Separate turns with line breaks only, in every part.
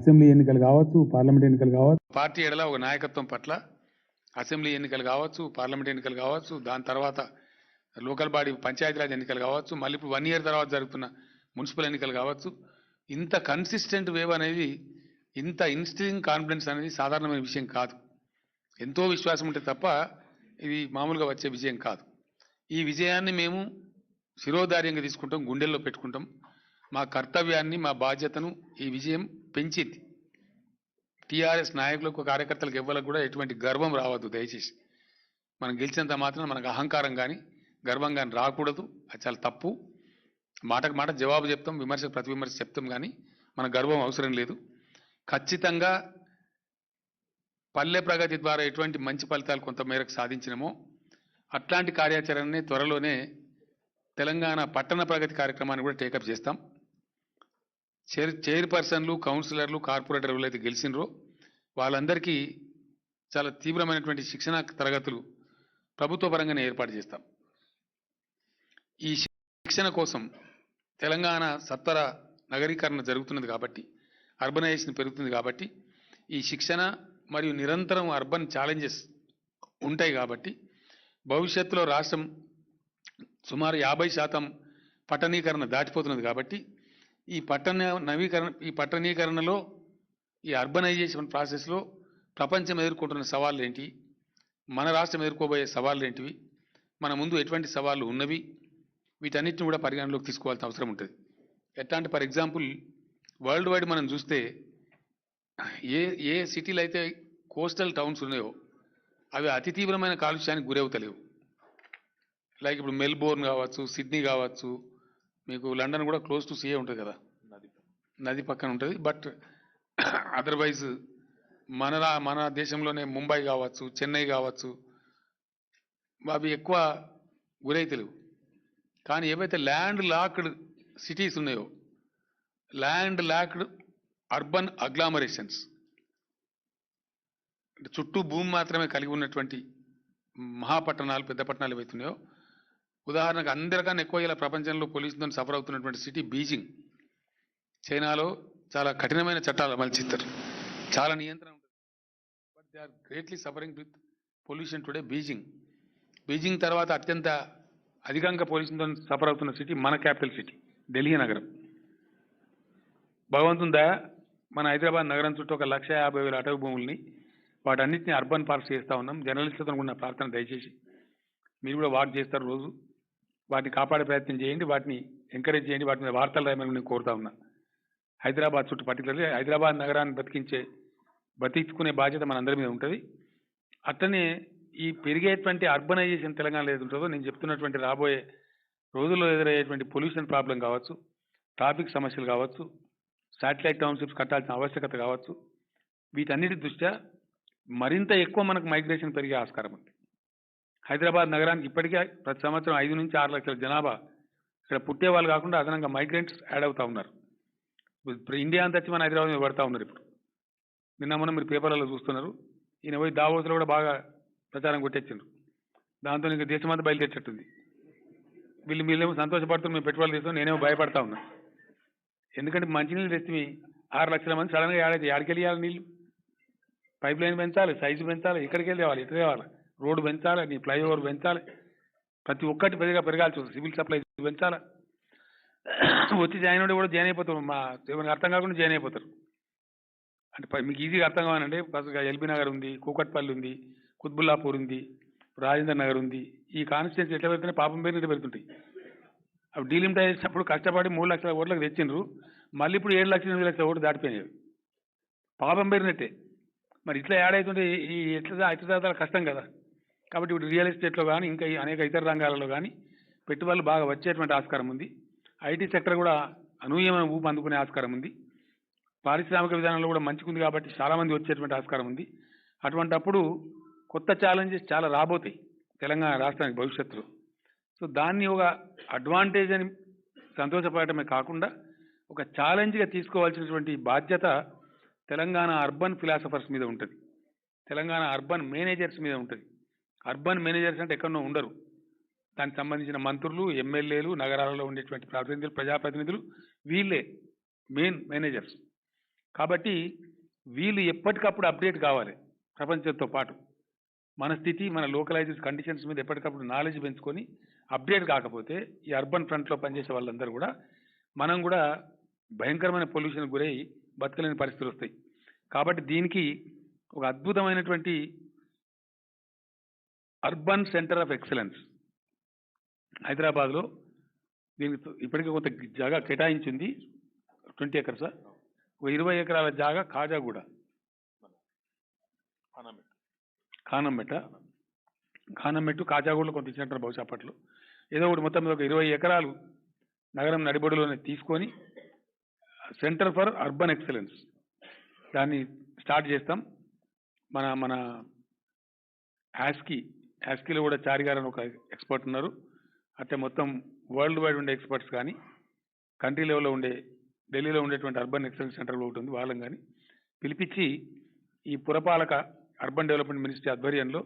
Assembly ఎన్నికలు కావచ్చు parliament ఎన్నికలు కావచ్చు.
పార్టీ ఎడల ఒక నాయకత్వం పట్ల అసెంబ్లీ ఎన్నికలు కావచ్చు పార్లమెంట్ ఎన్నికలు కావచ్చు దాని తర్వాత లోకల్ బాడీ పంచాయతీరాజ్ ఎన్నికలు కావచ్చు మళ్ళీ ఇప్పుడు వన్ ఇయర్ తర్వాత జరుగుతున్న మున్సిపల్ ఎన్నికలు కావచ్చు. ఇంత కన్సిస్టెంట్ వేవ్ అనేది ఇంత ఇన్స్టింగ్ కాన్ఫిడెన్స్ అనేది సాధారణమైన విషయం కాదు. ఎంతో విశ్వాసం ఉంటే తప్ప ఇది మామూలుగా వచ్చే విజయం కాదు. ఈ విజయాన్ని మేము శిరోధార్యంగా తీసుకుంటాం గుండెల్లో పెట్టుకుంటాం. మా కర్తవ్యాన్ని మా బాధ్యతను ఈ విజయం పెంచింది. టీఆర్ఎస్ నాయకులకు కార్యకర్తలకు ఇవ్వాలకు కూడా ఎటువంటి గర్వం రావద్దు దయచేసి. మనం గెలిచినంత మాత్రం మనకు అహంకారం కానీ గర్వం కానీ రాకూడదు. అది చాలా తప్పు. మాటకు మాట జవాబు చెప్తాం విమర్శ ప్రతి విమర్శ చెప్తాం కానీ మన గర్వం అవసరం లేదు. ఖచ్చితంగా పల్లె ప్రగతి ద్వారా ఎటువంటి మంచి ఫలితాలు కొంత మేరకు సాధించినమో అట్లాంటి కార్యాచరణని త్వరలోనే తెలంగాణ పట్టణ ప్రగతి కార్యక్రమాన్ని కూడా టేకప్ చేస్తాం. చైర్ చైర్పర్సన్లు కౌన్సిలర్లు కార్పొరేటర్లు ఎవరైతే గెలిచినరో వాళ్ళందరికీ చాలా తీవ్రమైనటువంటి శిక్షణ తరగతులు ప్రభుత్వ పరంగానే ఏర్పాటు చేస్తాం. ఈ శిక్షణ కోసం తెలంగాణ సత్వర నగరీకరణ జరుగుతున్నది కాబట్టి అర్బనైజేషన్ పెరుగుతుంది కాబట్టి ఈ శిక్షణ మరియు నిరంతరం అర్బన్ ఛాలెంజెస్ ఉంటాయి కాబట్టి భవిష్యత్తులో రాష్ట్రం సుమారు యాభై శాతం పట్టణీకరణ దాటిపోతున్నది కాబట్టి ఈ పట్టణ నవీకరణ ఈ పట్టణీకరణలో ఈ అర్బనైజేషన్ ప్రాసెస్లో ప్రపంచం ఎదుర్కొంటున్న సవాళ్ళు ఏంటి మన రాష్ట్రం ఎదుర్కోబోయే సవాళ్ళు ఏంటివి మన ముందు ఎటువంటి సవాళ్ళు ఉన్నవి? వీటన్నిటిని కూడా పరిగణలోకి తీసుకోవాల్సిన అవసరం ఉంటుంది. ఎట్లా అంటే ఫర్ ఎగ్జాంపుల్ వరల్డ్ వైడ్ మనం చూస్తే ఏ ఏ సిటీలు అయితే కోస్టల్ టౌన్స్ ఉన్నాయో అవి అతి తీవ్రమైన కాలుష్యానికి గురవుతలేవు. లైక్ ఇప్పుడు మెల్బోర్న్ కావచ్చు సిడ్నీ కావచ్చు మీకు లండన్ కూడా క్లోజ్ టు సీఏ ఉంటుంది కదా? నది పక్కన. ఉంటుంది. బట్ అదర్వైజ్ మన మన దేశంలోనే ముంబై కావచ్చు చెన్నై కావచ్చు అవి ఎక్కువ గురైతలేవు కానీ ఏవైతే ల్యాండ్ లాక్డ్ సిటీస్ ఉన్నాయో ల్యాండ్ లాక్డ్ అర్బన్ అగ్లామరేషన్స్ అంటే చుట్టూ భూమి మాత్రమే కలిగి ఉన్నటువంటి మహాపట్టణాలు పెద్ద పట్టణాలు ఏవైతున్నాయో ఉదాహరణకు అందరికన్నా ఎక్కువ ఇలా ప్రపంచంలో పొల్యూషన్తో సఫర్ అవుతున్నటువంటి సిటీ బీజింగ్ చైనాలో చాలా కఠినమైన చట్టాలు అమలు చేస్తారు. చాలా నియంత్రణ ఉంటుంది. But they are greatly suffering with pollution today Beijing. Beijing తర్వాత అత్యంత అధికంగా పొల్యూషన్తో సఫర్ అవుతున్న సిటీ మన క్యాపిటల్ సిటీ ఢిల్లీ నగరం. భగవంతుందా మన హైదరాబాద్ నగరం చుట్టూ ఒక లక్ష యాభై వేల అటవీ భూముల్ని వాటన్నిటిని అర్బన్ పార్క్స్ చేస్తూ ఉన్నాం. జర్నలిస్టులతో ఉన్న ప్రార్థన దయచేసి మీరు కూడా వాక్ చేస్తారు రోజు. వాటిని కాపాడే ప్రయత్నం చేయండి వాటిని ఎంకరేజ్ చేయండి వాటి మీద వార్తలు రాయమని నేను కోరుతా ఉన్నా. హైదరాబాద్ చుట్టూ పర్టికులర్లీ హైదరాబాద్ నగరాన్ని బతికించే బతికించుకునే బాధ్యత మనందరి మీద ఉంటుంది. అట్లనే ఈ పెరిగేటువంటి అర్బనైజేషన్ తెలంగాణలో ఏది ఉంటుందో నేను చెప్తున్నటువంటి రాబోయే రోజుల్లో ఎదురయ్యేటువంటి పొల్యూషన్ ప్రాబ్లం కావచ్చు ట్రాఫిక్ సమస్యలు కావచ్చు శాటిలైట్ టౌన్షిప్స్ కట్టాల్సిన ఆవశ్యకత కావచ్చు వీటన్నిటి దృష్ట్యా మరింత ఎక్కువ మనకు మైగ్రేషన్ పెరిగే ఆస్కారం ఉంది. హైదరాబాద్ నగరానికి ఇప్పటికే ప్రతి సంవత్సరం ఐదు నుంచి ఆరు లక్షల జనాభా ఇక్కడ పుట్టే వాళ్ళు కాకుండా అదనంగా మైగ్రెంట్స్ యాడ్ అవుతూ ఉన్నారు. ఇప్పుడు ఇండియా అంతా వచ్చి మన హైదరాబాద్ మీద పడతా ఉన్నారు ఇప్పుడు. నిన్న మొన్న మీరు పేపర్లలో చూస్తున్నారు. ఈయన పోయి దావోస్లో కూడా బాగా ప్రచారం కొట్టేచ్చిండ్రు దాంతో ఇంకా దేశమంతా బయలుదేరేటట్టుంది. వీళ్ళు మీరేమో సంతోషపడుతున్నారు మేము పెట్టుబడులు తీసుకుని నేనేమో భయపడతా ఉన్నా. ఎందుకంటే మంచినీళ్ళు తెస్తే ఆరు లక్షల మంది సడన్గా ఏడాది ఎక్కడికి ఇవ్వాలి నీళ్ళు? పైప్ లైన్ పెంచాలి సైజు పెంచాలి ఇక్కడికి వెళ్ళి తేవాలి ఇటు తేవాలి? రోడ్డు పెంచాలి నీ ఫ్లైఓవర్ పెంచాలి. ప్రతి ఒక్కటి పెద్దగా పెరగాల్సి వస్తుంది. సివిల్ సప్లై పెంచాలి. వచ్చి జాయిన్ అవ్వడం కూడా జాయిన్ అయిపోతారు. మా ఏమైనా అర్థం కాకుండా జాయిన్ అయిపోతారు. అంటే మీకు ఈజీగా అర్థం కావాలంటే కాస్త ఎల్బీ నగర్ ఉంది కూకట్పల్లి ఉంది కుత్బుల్లాపూర్ ఉంది రాజేంద్ర నగర్ ఉంది. ఈ కాన్స్టిట్యూన్సీ ఎట్లా పెడుతున్నాయి పాపం పేరు ఇట్లా పెడుతుంటాయి. అవి డీలిమిట్ చేసినప్పుడు కష్టపడి మూడు లక్షల ఓట్లకు తెచ్చిండ్రు. మళ్ళీ ఇప్పుడు ఏడు లక్షల ఎనిమిది లక్షల ఓట్లు దాటిపోయినాయి. పాపం పేరునట్టే మరి ఇట్లా యాడ్ అవుతుంటే ఈ ఎట్లా ఎట్లా కష్టం కదా. కాబట్టి ఇప్పుడు రియల్ ఎస్టేట్లో కానీ ఇంకా అనేక ఇతర రంగాలలో కానీ పెట్టుబడులు బాగా వచ్చేటువంటి ఆస్కారం ఉంది. ఐటీ సెక్టర్ కూడా అనూహ్యమైన ఊపు అందుకునే ఆస్కారం ఉంది. పారిశ్రామిక విధానంలో కూడా మంచిగుంది కాబట్టి చాలామంది వచ్చేటువంటి ఆస్కారం ఉంది. అటువంటప్పుడు కొత్త ఛాలెంజెస్ చాలా రాబోతాయి తెలంగాణ రాష్ట్రానికి భవిష్యత్తులో. సో దాన్ని ఒక అడ్వాంటేజ్ అని సంతోషపడటమే కాకుండా ఒక ఛాలెంజ్గా తీసుకోవాల్సినటువంటి బాధ్యత తెలంగాణ అర్బన్ ఫిలాసఫర్స్ మీద ఉంటుంది. తెలంగాణ అర్బన్ మేనేజర్స్ మీద ఉంటుంది. అర్బన్ మేనేజర్స్ అంటే ఎక్కడో ఉండరు. దానికి సంబంధించిన మంత్రులు ఎమ్మెల్యేలు నగరాలలో ఉండేటువంటి ప్రతినిధులు ప్రజాప్రతినిధులు వీళ్ళే మెయిన్ మేనేజర్స్. కాబట్టి వీళ్ళు ఎప్పటికప్పుడు అప్డేట్ కావాలి ప్రపంచంతో పాటు. మన స్థితి మన లోకలైజ్డ్ కండిషన్స్ మీద ఎప్పటికప్పుడు నాలెడ్జ్ పెంచుకొని అప్డేట్ కాకపోతే ఈ అర్బన్ ఫ్రంట్లో పనిచేసే వాళ్ళందరూ కూడా మనం కూడా భయంకరమైన పొల్యూషన్ గురై బతకలేని పరిస్థితులు వస్తాయి. కాబట్టి దీనికి ఒక అద్భుతమైనటువంటి అర్బన్ సెంటర్ ఆఫ్ ఎక్సలెన్స్ హైదరాబాద్లో దీనికి ఇప్పటికే కొంత జాగా కేటాయించింది. Twenty acres. ఒక ఇరవై ఎకరాల జాగా కాజాగూడ ఖానంబెట్ట ఖానంబెట్టు కాజాగూడలో కొంత ఇచ్చినట్టు బహుశా అప్పట్లో. ఏదో ఒకటి మొత్తం మీద ఒక ఇరవై ఎకరాలు నగరం నడిబడిలోనే తీసుకొని సెంటర్ ఫర్ అర్బన్ ఎక్సలెన్స్ దాన్ని స్టార్ట్ చేస్తాం. మన మన యాస్కీ యాస్కీలో కూడా చారి గారు అని ఒక ఎక్స్పర్ట్ ఉన్నారు. అట్లే మొత్తం వరల్డ్ వైడ్ ఉండే ఎక్స్పర్ట్స్ కానీ కంట్రీ లెవెల్లో ఉండే ఢిల్లీలో ఉండేటువంటి అర్బన్ ఎక్సలెన్స్ సెంటర్లో ఒకటి ఉంది వాళ్ళని కానీ పిలిపించి ఈ పురపాలక అర్బన్ డెవలప్మెంట్ మినిస్ట్రీ ఆధ్వర్యంలో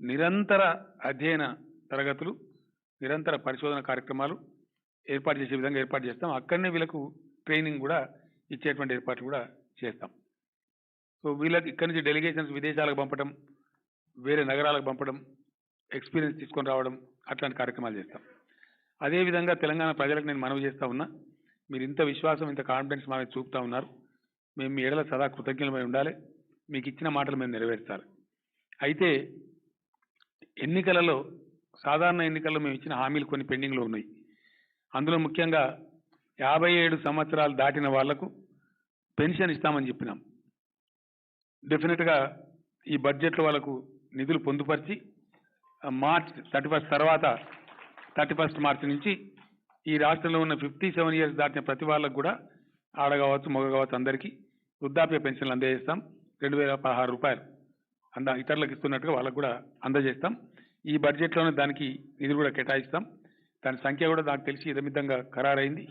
నిరంతర అధ్యయన తరగతులు నిరంతర పరిశోధన కార్యక్రమాలు ఏర్పాటు చేసే విధంగా ఏర్పాటు చేస్తాం. అక్కడనే వీళ్ళకు ట్రైనింగ్ కూడా ఇచ్చేటువంటి ఏర్పాట్లు కూడా చేస్తాం. సో వీళ్ళకి ఇక్కడి నుంచి డెలిగేషన్స్ విదేశాలకు పంపడం వేరే నగరాలకు పంపడం ఎక్స్పీరియన్స్ తీసుకొని రావడం అట్లాంటి కార్యక్రమాలు చేస్తాం. అదేవిధంగా తెలంగాణ ప్రజలకు నేను మనవి చేస్తా ఉన్నా మీరు ఇంత విశ్వాసం ఇంత కాన్ఫిడెన్స్ మా మీద చూపుతా ఉన్నారు. మేము మీ ఎడల సదా కృతజ్ఞులమై ఉండాలి. మీకు ఇచ్చిన మాటలు మేము నెరవేర్చాలి అయితే ఎన్నికలలో సాధారణ ఎన్నికల్లో మేము ఇచ్చిన హామీలు కొన్ని పెండింగ్లో ఉన్నాయి. అందులో ముఖ్యంగా యాభై ఏడు సంవత్సరాలు దాటిన వాళ్ళకు పెన్షన్ ఇస్తామని చెప్పినాం. డెఫినెట్గా ఈ బడ్జెట్లో వాళ్ళకు నిధులు పొందుపరిచి మార్చ్ థర్టీ ఫస్ట్ తర్వాత థర్టీ ఫస్ట్ మార్చి నుంచి ఈ రాష్ట్రంలో ఉన్న ఫిఫ్టీ సెవెన్ ఇయర్స్ దాటిన ప్రతి వాళ్ళకు కూడా ఆడ కావచ్చు మగ కావచ్చు అందరికీ వృద్ధాప్య పెన్షన్లు అందజేస్తాం. రెండు వేల పదహారు రూపాయలు అంద ఇతరులకు ఇస్తున్నట్టుగా వాళ్ళకు కూడా అందజేస్తాం. ఈ బడ్జెట్లోనే దానికి నిధులు కూడా కేటాయిస్తాం. దాని సంఖ్య కూడా నాకు తెలిసి ఇదమిద్దంగా ఖరారైంది.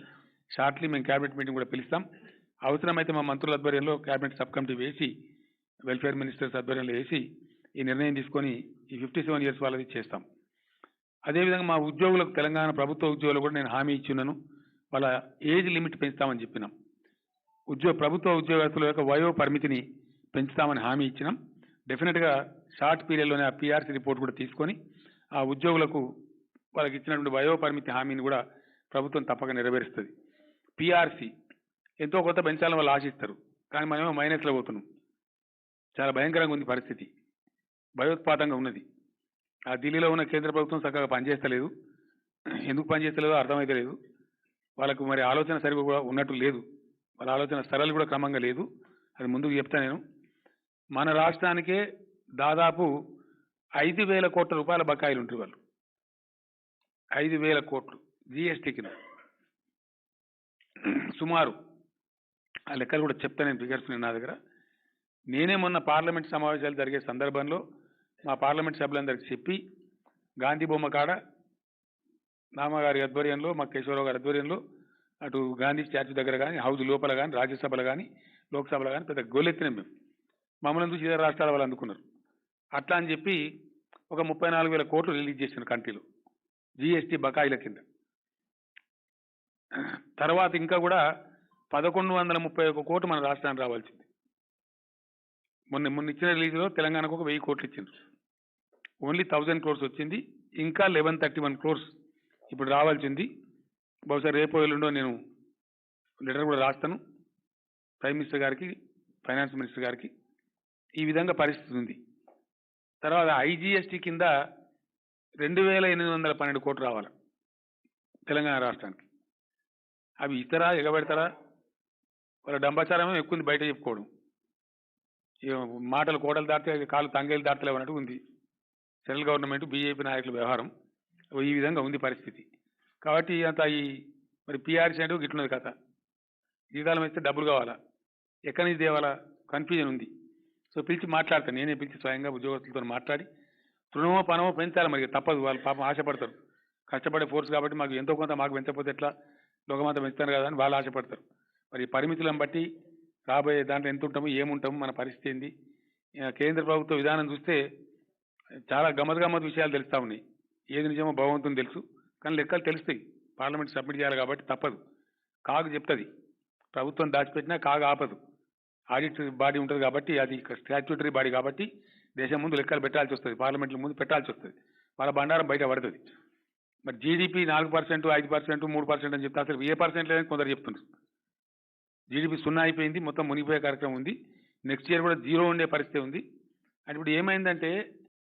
షార్ట్లీ మేము క్యాబినెట్ మీటింగ్ కూడా పిలుస్తాం. అవసరమైతే మా మంత్రుల ఆధ్వర్యంలో క్యాబినెట్ సబ్ కమిటీ వేసి వెల్ఫేర్ మినిస్టర్స్ ఆధ్వర్యంలో వేసి ఈ నిర్ణయం తీసుకొని ఈ ఫిఫ్టీ సెవెన్ ఇయర్స్ వాళ్ళది చేస్తాం. అదేవిధంగా మా ఉద్యోగులకు తెలంగాణ ప్రభుత్వ ఉద్యోగులు కూడా నేను హామీ ఇచ్చున్నాను. వాళ్ళ ఏజ్ లిమిట్ పెంచుతామని చెప్పినాం. ఉద్యోగ ప్రభుత్వ ఉద్యోగస్తుల యొక్క వయో పరిమితిని పెంచుతామని హామీ ఇచ్చినాం. డెఫినెట్గా షార్ట్ పీరియడ్లోనే ఆ పీఆర్సీ రిపోర్ట్ కూడా తీసుకొని ఆ ఉద్యోగులకు వాళ్ళకి ఇచ్చినటువంటి వయో పరిమితి హామీని కూడా ప్రభుత్వం తప్పక నెరవేరుస్తుంది. పీఆర్సీ ఎంతో కొత్త పెంచాలని వాళ్ళు ఆశిస్తారు. కానీ మనమేమో మైనస్లో పోతున్నాం. చాలా భయంకరంగా ఉంది పరిస్థితి. భయోత్పాతంగా ఉన్నది. ఆ ఢిల్లీలో ఉన్న కేంద్ర ప్రభుత్వం చక్కగా పనిచేస్తలేదు. ఎందుకు పనిచేస్తలేదో అర్థమైతే లేదు. వాళ్ళకు మరి ఆలోచన సరిగా కూడా ఉన్నట్టు లేదు. వాళ్ళ ఆలోచన సరళి కూడా క్రమంగా లేదు. అది ముందుకు చెప్తా నేను. మన రాష్ట్రానికే దాదాపు ఐదు వేల కోట్ల రూపాయల బకాయిలు ఉంటారు వాళ్ళు. ఐదు వేల కోట్లు జిఎస్టీ కింద సుమారు. ఆ లెక్కలు కూడా చెప్తా నేను ఫిగర్స్ నా దగ్గర. నేనే మొన్న పార్లమెంట్ సమావేశాలు జరిగే సందర్భంలో మా పార్లమెంట్ సభ్యులందరికీ చెప్పి గాంధీ బొమ్మ కాడ నామగారి ఆధ్వర్యంలో మా కేశవరావు గారి ఆధ్వర్యంలో అటు గాంధీ స్టాచ్యూ దగ్గర కానీ హౌస్ లోపల కానీ రాజ్యసభలో కానీ లోక్సభలో కానీ పెద్ద గోలెత్తినాం మేము. మమ్మల్ని చూసి ఇతర రాష్ట్రాల వాళ్ళు అందుకున్నారు అట్లా అని చెప్పి ఒక ముప్పై నాలుగు వేల కోట్లు రిలీజ్ చేసిన కంట్రీలో జిఎస్టీ బకాయిల కింద. తర్వాత ఇంకా కూడా పదకొండు వందల ముప్పై ఒక కోట్లు మన రాష్ట్రానికి రావాల్సింది. మొన్న మొన్న ఇచ్చిన రిలీజ్లో తెలంగాణకు ఒక వెయ్యి కోట్లు ఇచ్చిండ్రు. ఓన్లీ థౌజండ్ క్రోర్స్ వచ్చింది. ఇంకా లెవెన్ థర్టీ వన్ క్రోర్స్ ఇప్పుడు రావాల్సింది. బహుశా రేపు ఎల్లుండో నేను లెటర్ కూడా రాస్తాను. ప్రైమ్ మినిస్టర్ గారికి ఫైనాన్స్ మినిస్టర్ గారికి ఈ విధంగా పరిస్థితి ఉంది. తర్వాత ఐజీఎస్టీ కింద రెండు వేల ఎనిమిది వందల పన్నెండు కోట్లు రావాలి తెలంగాణ రాష్ట్రానికి. అవి ఇస్తారా ఎగబెడతారా? వాళ్ళ డంబాచారమే ఎక్కువ ఉంది బయట చెప్పుకోవడం. మాటలు కోడలు దాటితే కాళ్ళు తంగేలు దాటలేవు అన్నట్టు ఉంది. సెంట్రల్ గవర్నమెంట్ బీజేపీ నాయకుల వ్యవహారం ఈ విధంగా ఉంది పరిస్థితి. కాబట్టి అంత ఈ మరి పీఆర్సీ అంటే గిట్లున్నది కథ. జీతాలం ఇస్తే డబ్బులు కావాలా? ఎక్కడి నుంచి తేవాలా? కన్ఫ్యూజన్ ఉంది. సో పిలిచి మాట్లాడతాను. నేనే పిలిచి స్వయంగా ఉద్యోగస్తులతో మాట్లాడి తృణమో పనమో పెంచాలి మరి. తప్పదు. వాళ్ళు పాపం ఆశపడతారు. కష్టపడే ఫోర్స్ కాబట్టి మాకు ఎంతో కొంత మాకు పెంచకపోతే ఎట్లా? లోకమంతా పెంచుతారు కదా అని వాళ్ళు ఆశపడతారు. మరి పరిమితులను బట్టి రాబోయే దాంట్లో ఎంత ఉంటాము ఏముంటాము మన పరిస్థితి ఏంది? కేంద్ర ప్రభుత్వ విధానం చూస్తే చాలా గమ్మత్ గమ్మత్ విషయాలు తెలుస్తా ఉన్నాయి. ఏది నిజమో భగవంతుని తెలుసు. కానీ లెక్కలు తెలుస్తాయి. పార్లమెంట్ సబ్మిట్ చేయాలి కాబట్టి తప్పదు. కాగు చెప్తుంది. ప్రభుత్వం దాచిపెట్టినా కాగు ఆపదు. ఆడిట్ బాడీ ఉంటుంది కాబట్టి అది స్టాట్యూటరీ బాడీ కాబట్టి దేశం ముందు లెక్కలు పెట్టాల్సి వస్తుంది. పార్లమెంట్ల ముందు పెట్టాల్సి వస్తుంది. వాళ్ళ బండారం బయట పడుతుంది. మరి జీడిపి నాలుగు పర్సెంట్ ఐదు పర్సెంట్ మూడు పర్సెంట్ అని చెప్తే అసలు ఏ పర్సెంట్ లేదని కొందరు చెప్తున్నారు జీడిపి సున్నా అయిపోయింది మొత్తం మునిగిపోయే కార్యక్రమం ఉంది. నెక్స్ట్ ఇయర్ కూడా జీరో ఉండే పరిస్థితి ఉంది. అండ్ ఇప్పుడు ఏమైందంటే